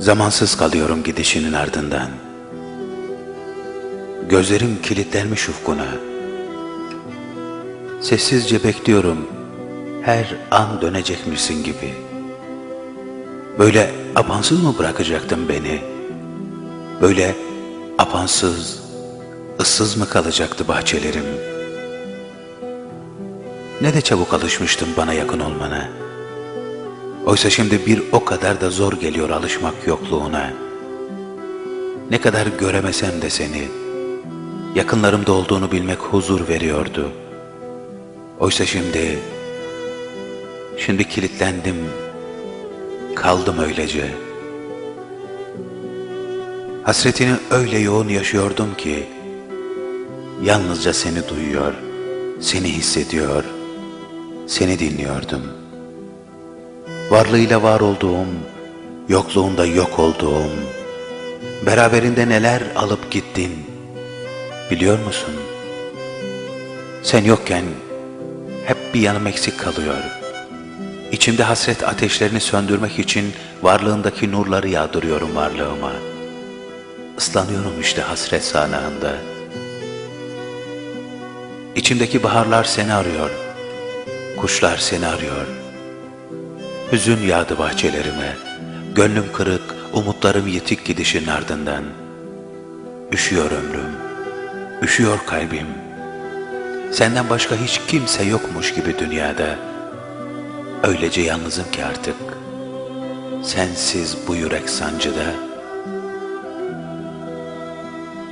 Zamansız kalıyorum gidişinin ardından. Gözlerim kilitlenmiş ufkuna. Sessizce bekliyorum her an dönecekmişsin gibi. Böyle apansız mı bırakacaktın beni? Böyle apansız, ıssız mı kalacaktı bahçelerim? Ne de çabuk alışmıştım bana yakın olmana. Oysa şimdi bir o kadar da zor geliyor alışmak yokluğuna. Ne kadar göremesem de seni, yakınlarımda olduğunu bilmek huzur veriyordu. Oysa şimdi, şimdi kilitlendim, kaldım öylece. Hasretini öyle yoğun yaşıyordum ki, yalnızca seni duyuyor, seni hissediyor, seni dinliyordum. Varlığıyla var olduğum, yokluğunda yok olduğum, beraberinde neler alıp gittin, biliyor musun? Sen yokken hep bir yanım eksik kalıyor. İçimde hasret ateşlerini söndürmek için varlığındaki nurları yağdırıyorum varlığıma. Islanıyorum işte hasret sağanağında. İçimdeki baharlar seni arıyor. Kuşlar seni arıyor. Hüzün yağdı bahçelerime. Gönlüm kırık, umutlarım yitik gidişin ardından. Üşüyor ömrüm, üşüyor kalbim. Senden başka hiç kimse yokmuş gibi dünyada. Öylece yalnızım ki artık. Sensiz bu yürek sancıda.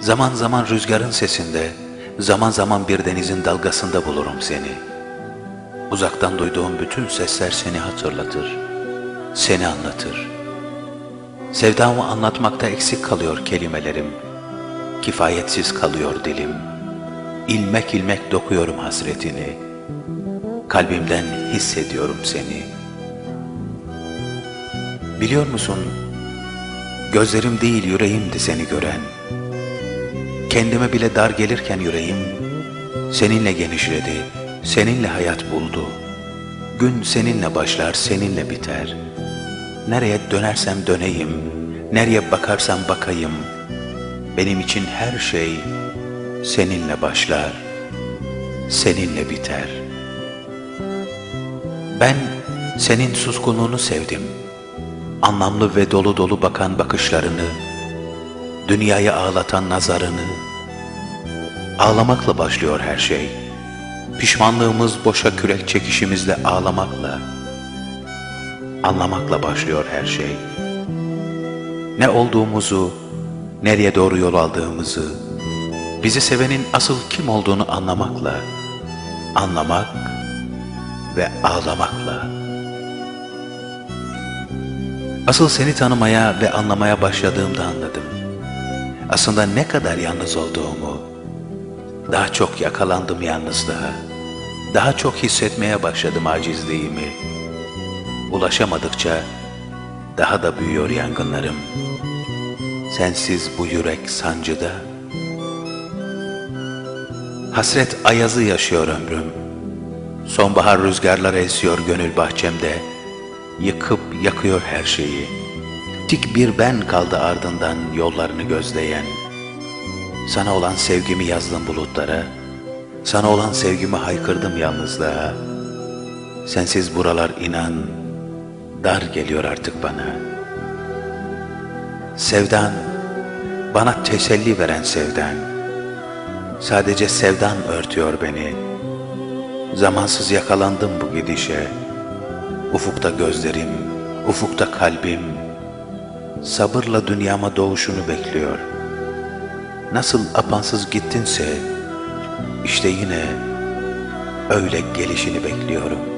Zaman zaman rüzgarın sesinde, zaman zaman bir denizin dalgasında bulurum seni. Uzaktan duyduğum bütün sesler seni hatırlatır, seni anlatır. Sevdamı anlatmakta eksik kalıyor kelimelerim, kifayetsiz kalıyor dilim. İlmek ilmek dokuyorum hasretini, kalbimden hissediyorum seni. Biliyor musun, gözlerim değil yüreğimdi seni gören. Kendime bile dar gelirken yüreğim, seninle genişledi, seninle hayat buldu. Gün seninle başlar, seninle biter. Nereye dönersem döneyim, nereye bakarsam bakayım. Benim için her şey seninle başlar, seninle biter. Ben senin suskunluğunu sevdim. Anlamlı ve dolu dolu bakan bakışlarını, dünyayı ağlatan nazarını. Ağlamakla başlıyor her şey. Pişmanlığımız boşa kürek çekişimizle ağlamakla, anlamakla başlıyor her şey. Ne olduğumuzu, nereye doğru yol aldığımızı, bizi sevenin asıl kim olduğunu anlamakla, anlamak ve ağlamakla. Asıl seni tanımaya ve anlamaya başladığımda anladım. Aslında ne kadar yalnız olduğumu, daha çok yakalandım yalnızlığa, daha çok hissetmeye başladım acizliğimi. Ulaşamadıkça daha da büyüyor yangınlarım. Sensiz bu yürek sancıda. Hasret ayazı yaşıyor ömrüm. Sonbahar rüzgarları esiyor gönül bahçemde. Yıkıp yakıyor her şeyi. Tik bir ben kaldı ardından yollarını gözleyen. Sana olan sevgimi yazdım bulutlara. Sana olan sevgimi haykırdım yalnızlığa. Sensiz buralar inan, dar geliyor artık bana. Sevdan, bana teselli veren sevdan. Sadece sevdan örtüyor beni. Zamansız yakalandım bu gidişe. Ufukta gözlerim, ufukta kalbim. Sabırla dünyama doğuşunu bekliyor. Nasıl apansız gittinse, işte yine öyle gelişini bekliyorum.